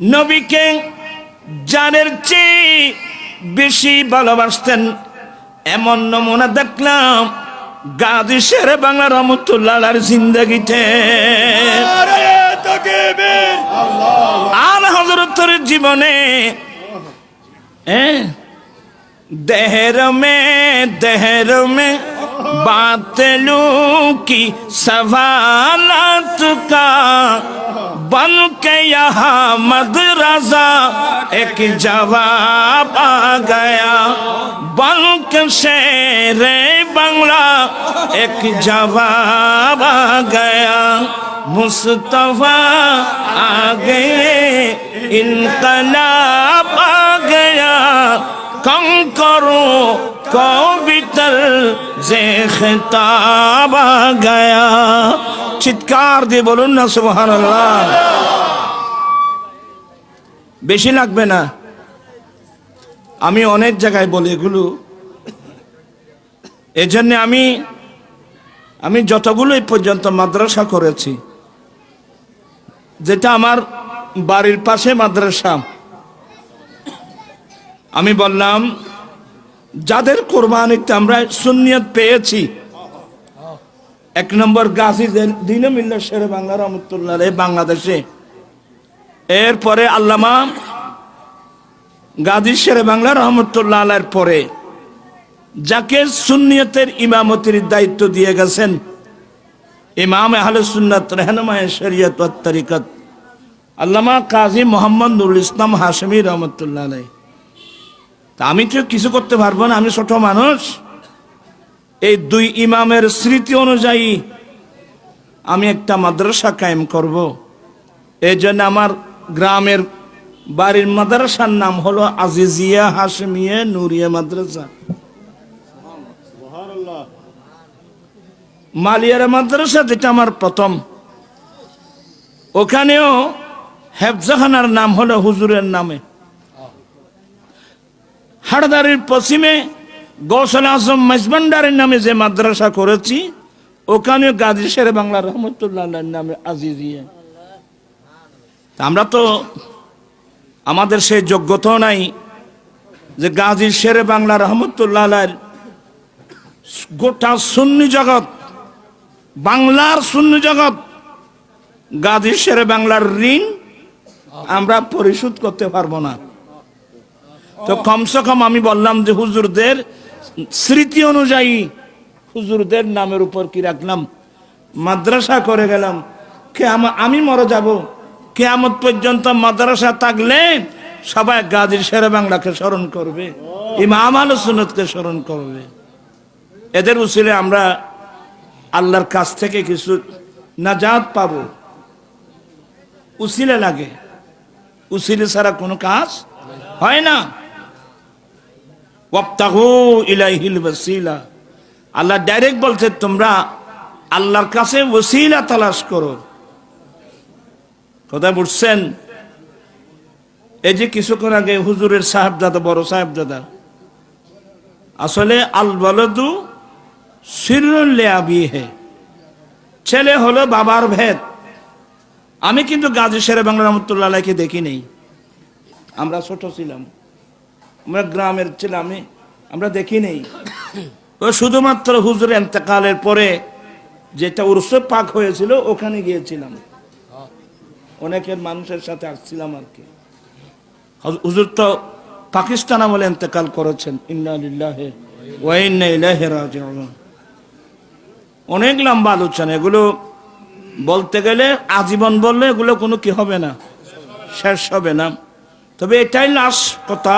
নবীকে জানের চেয়ে বেশি ভালোবাসতেন। এমন নমুনা দেখলাম গাদিসের বাংলার বাংলা রহমতুল্লাহ জিন্দগিতে। আর হজরতের জীবনে দেহের মে দেহের মে बातलू की सवालत का बन के यहाँ मदरसा एक जवाब आ गया। बन के शेर बंगला एक जवाब आ गया। मुस्तफ़ा आ गए इनकलाब आ गया। कम करो कवितल যে খেতাব গয়া। চিৎকার দিয়ে বলুন না, সুবহানাল্লাহ। বেশি লাগবে না। আমি অনেক জায়গায় বলি এগুলো। এজন্য আমি আমি যতগুলো এই পর্যন্ত মাদ্রাসা করেছি, যেটা আমার বাড়ির পাশে মাদ্রাসা। আমি বললাম যাদের কোরবানিতে আমরা সুনিয়ত পেয়েছি, এক নম্বর গাজী দিন মিল্লা শের বাংলা রহমতুল্লাহ বাংলাদেশে। এরপরে আল্লামা গাজী শের বাংলা রহমতুল্লাহ আলার পরে যাকে সুন্নিয়তের ইমামতির দায়িত্ব দিয়ে গেছেন, ইমাম আহলে সুন্নাত রেহনমায় শরিয়ত তরিকত, আল্লামা কাজী মোহাম্মদ নুরুল ইসলাম হাশমি রহমতুল্লাহ আলাই তা আমি তো কিছু করতে পারব না আমি ছোট মানুষ। এই দুই ইমামের স্মৃতি অনুযায়ী আমি একটা মাদ্রাসা কায়েম করব। এই জন্য আমার গ্রামের বাড়ির মাদ্রাসার নাম হলো আজিজিয়া হাসমিয়া নুরিয়া মাদ্রাসা। মালিয়ার মাদ্রাসা যেটা আমার প্রথম। ওখানেও হেফজাখানার নাম হলো হুজুরের নামে। হাড়দারির পশ্চিমে গৌসল আজম মেজবান্ডারের নামে যে মাদ্রাসা করেছি ওখানে গাজী শের বাংলা রহমতুল্লাহ নামে আজিজিয়া। আমরা তো আমাদের সেই যোগ্যতাও নাই যে গাজী শেরে বাংলা রহমতুল্লাহ গোটা সুন্নি জগৎ, বাংলার সুন্নি জগৎ, গাজী শেরে বাংলার ঋণ আমরা পরিশোধ করতে পারব না। তো কমসে কম আমি বললাম যে হুজুরদের স্মৃতি অনুযায়ী হুজুরদের নামের উপর কি রাখলাম? মাদ্রাসা করে গেলাম। কে আমি মরে যাব। কে কেয়ামত পর্যন্ত মাদ্রাসা থাকলে সবাই গাজীর শেরে বাংলাকে স্মরণ করবে। ইমাম আল সুনতকে স্মরণ করবে। এদের উচিলে আমরা আল্লাহর কাছ থেকে কিছু নাজাত পাব। উসিলে লাগে। উসিলে ছাড়া কোনো কাজ হয় না। আল্লাহ ডাইরেক্ট বলছে, তোমরা আল্লাহর কাছে ওসিলা তালাশ করো। কথা বুঝছেন? এই যে কিছুক্ষণ আগে হুজুরের সাহেবজাদা, বড় সাহেবজাদা, আসলে আল বলদু সিরুল্লে আবি হে ছেলে হলো বাবার ভেদ। আমি কিন্তু গাজী শেরে বাংলা রহমতুল্লাহকে দেখি নেই। আমরা ছোট ছিলাম। আমরা গ্রামের ছিলাম আমি, আমরা দেখি নেই। শুধুমাত্র হুজুর এন্তেকালের পরে যেটা উৎস পাক হয়েছিল, ওখানে গিয়েছিলাম। অনেকের মানুষের সাথে আসছিলাম আর কি। হুজুর তো পাকিস্তান আমলে এন্তেকাল করেছেন। ইন্নালিল্লাহে অনেক লম্বা আলোচনা, এগুলো বলতে গেলে আজীবন বললে এগুলো কোনো কি হবে না, শেষ হবে না। তবে এটাই লাশ কথা।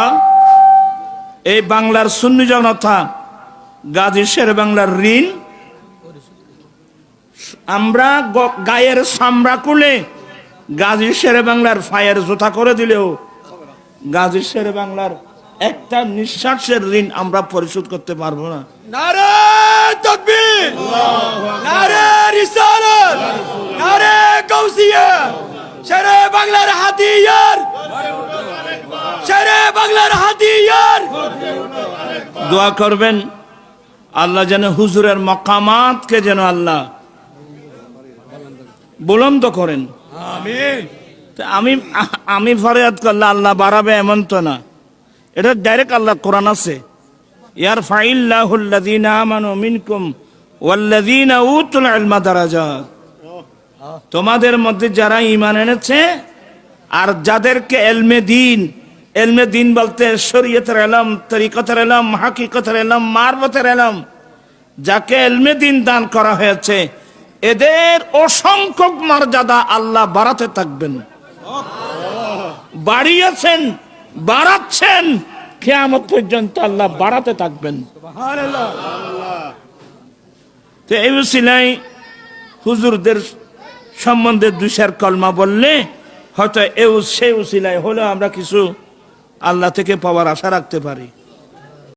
এই বাংলার সুন্নি জনতা গাজী শের বাংলার ঋণ, আমরা গায়ের সামরা কুলে গাজী শেরে বাংলার ফায়ার জোতা করে দিলেও গাজী শেরে বাংলার একটা নিঃশ্বাসের ঋণ আমরা পরিশোধ করতে পারব না। বাংলার হাতিয়ার বাংলার হাতিয়ার। দোয়া করবেন আল্লাহ যেন হুজুরের মকামাতকে যেন আল্লাহ বুলন্দ করেন। আমি আমি ফরিয়াদ করলে আল্লাহ বাড়াবে এমন তো না। এটা ডাইরেক্ট আল্লাহ কোরআন আছে। ইয়ার ফাইল্লাহুল্লাযীনা আমানু মিনকুম ওয়াল্লাযীনা উতুল ইলমা দারাজাত তোমাদের মধ্যে যারা ঈমান এনেছে আর যাদেরকে এলমে দিন এলমে দিন বলতে শরীয়তের এলম, তরিকতের এলম, হাকিকতের এলম, মারবতের এলম। যাকে এলমে দিন দান করা হয়েছে, এদের অসংখ্য মর্যাদা আল্লাহ বাড়াতে থাকবেন। বাড়িয়েছেন, বাড়াচ্ছেন, কেয়ামত পর্যন্ত আল্লাহ বাড়াতে থাকবেন। তো এই হুজুরদের সম্বন্ধে দুইশার কলমা বললে হয়তো এ সে উসিলাই হলেও আমরা কিছু আল্লাহ থেকে পাওয়ার আশা রাখতে পারি।